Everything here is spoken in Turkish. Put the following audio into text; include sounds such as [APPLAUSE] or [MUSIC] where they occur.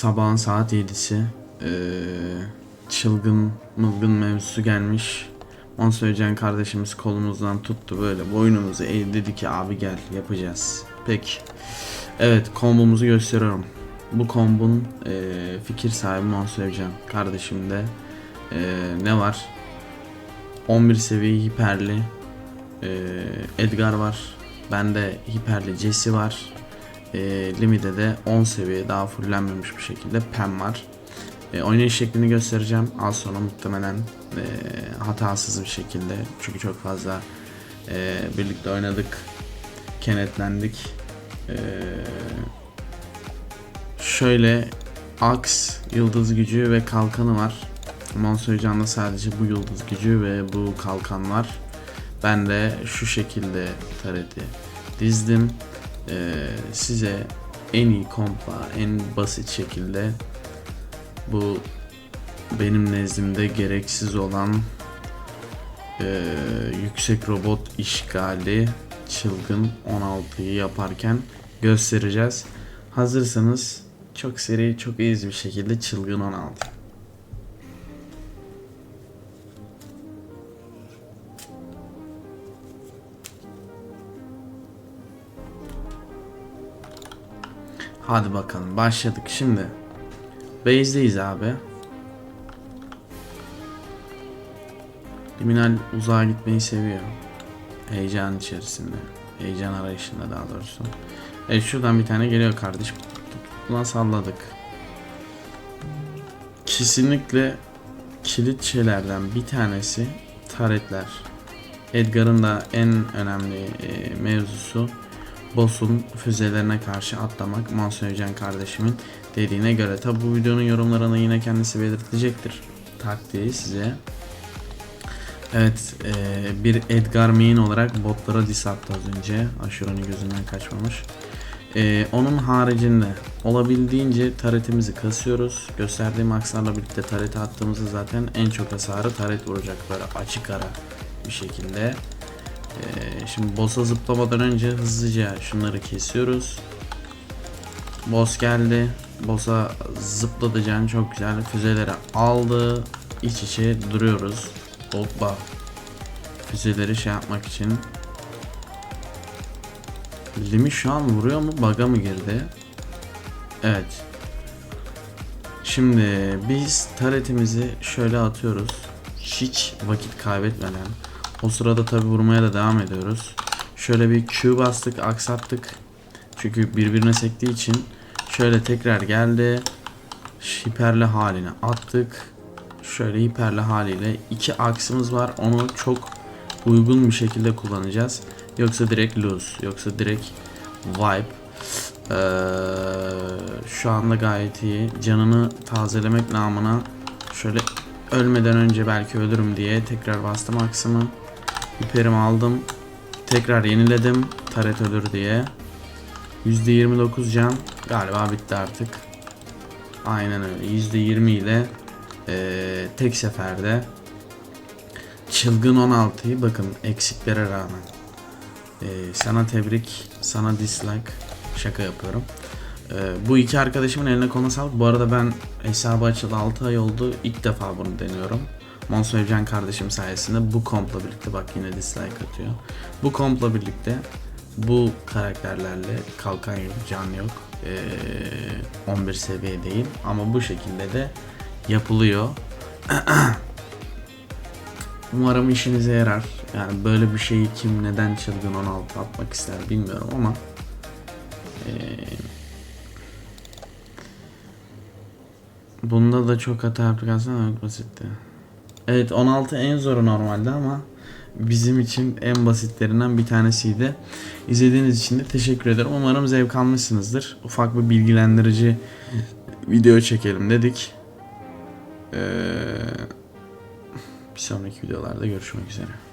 sabahın saat 7'si. Ee, çılgın mılgın mevzusu gelmiş. Monsoycan kardeşimiz kolumuzdan tuttu böyle boynumuzu eğdi dedi ki abi gel yapacağız. Peki. Evet kombomuzu gösteriyorum. Bu kombun e, fikir sahibi Monsoycan kardeşimde e, ne var? 11 seviye hiperli e, Edgar var. Bende hiperli Jesse var. E, Limide de 10 seviye daha fullenmemiş bir şekilde Pem var. E, oynayış şeklini göstereceğim. Az sonra muhtemelen e, hatasız bir şekilde. Çünkü çok fazla e, birlikte oynadık. Kenetlendik. E, şöyle Aks, yıldız gücü ve kalkanı var. Monsoycan'da sadece bu yıldız gücü ve bu kalkan var. Ben de şu şekilde tareti dizdim. Ee, size en iyi kompla, en basit şekilde bu benim nezdimde gereksiz olan e, yüksek robot işgali çılgın 16'yı yaparken göstereceğiz. Hazırsanız çok seri, çok easy bir şekilde çılgın 16. Hadi bakalım başladık şimdi. Base'deyiz abi. Liminal uzağa gitmeyi seviyor. Heyecan içerisinde. Heyecan arayışında daha doğrusu. Evet şuradan bir tane geliyor kardeşim. Buna salladık. Kesinlikle kilit şeylerden bir tanesi taretler. Edgar'ın da en önemli e, mevzusu boss'un füzelerine karşı atlamak Mansöjen kardeşimin dediğine göre. Tabi bu videonun yorumlarına yine kendisi belirtecektir taktiği size. Evet e, bir Edgar main olarak botlara diss attı az önce. Aşuranın gözünden kaçmamış. E, onun haricinde olabildiğince taretimizi kasıyoruz. Gösterdiğim akslarla birlikte tarete attığımızda zaten en çok hasarı taret vuracak böyle açık ara bir şekilde. Ee, şimdi boss'a zıplamadan önce hızlıca şunları kesiyoruz. Boss geldi. Boss'a zıpladı can çok güzel. Füzeleri aldı. İç içe duruyoruz. Hoppa. Füzeleri şey yapmak için. Limi şu an vuruyor mu? Bug'a mı girdi? Evet. Şimdi biz taretimizi şöyle atıyoruz. Hiç vakit kaybetmeden. O sırada tabi vurmaya da devam ediyoruz. Şöyle bir Q bastık, aksattık. Çünkü birbirine sektiği için şöyle tekrar geldi. Hiperli haline attık. Şöyle hiperli haliyle iki aksımız var. Onu çok uygun bir şekilde kullanacağız. Yoksa direkt lose, yoksa direkt wipe. Ee, şu anda gayet iyi. Canını tazelemek namına şöyle ölmeden önce belki ölürüm diye tekrar bastım aksımı. Hiperimi aldım. Tekrar yeniledim. Taret ölür diye. %29 can galiba bitti artık. Aynen öyle. %20 ile eee, tek seferde çılgın 16'yı bakın eksiklere rağmen eee, sana tebrik, sana dislike şaka yapıyorum. Eee, bu iki arkadaşımın eline koluna sağlık. Bu arada ben hesabı açılı 6 ay oldu. İlk defa bunu deniyorum. Monsun Evcan kardeşim sayesinde bu kompla birlikte bak yine dislike atıyor. Bu kompla birlikte bu karakterlerle kalkan yok, can yok. Ee, 11 seviye değil ama bu şekilde de yapılıyor. [CLEARS THROAT] Umarım işinize yarar. Yani böyle bir şeyi kim neden çılgın 16 atmak ister bilmiyorum ama ee, bunda da çok hata yaptık aslında evet basitti. Evet 16 en zoru normalde ama bizim için en basitlerinden bir tanesiydi. İzlediğiniz için de teşekkür ederim. Umarım zevk almışsınızdır. Ufak bir bilgilendirici video çekelim dedik. Ee, bir sonraki videolarda görüşmek üzere.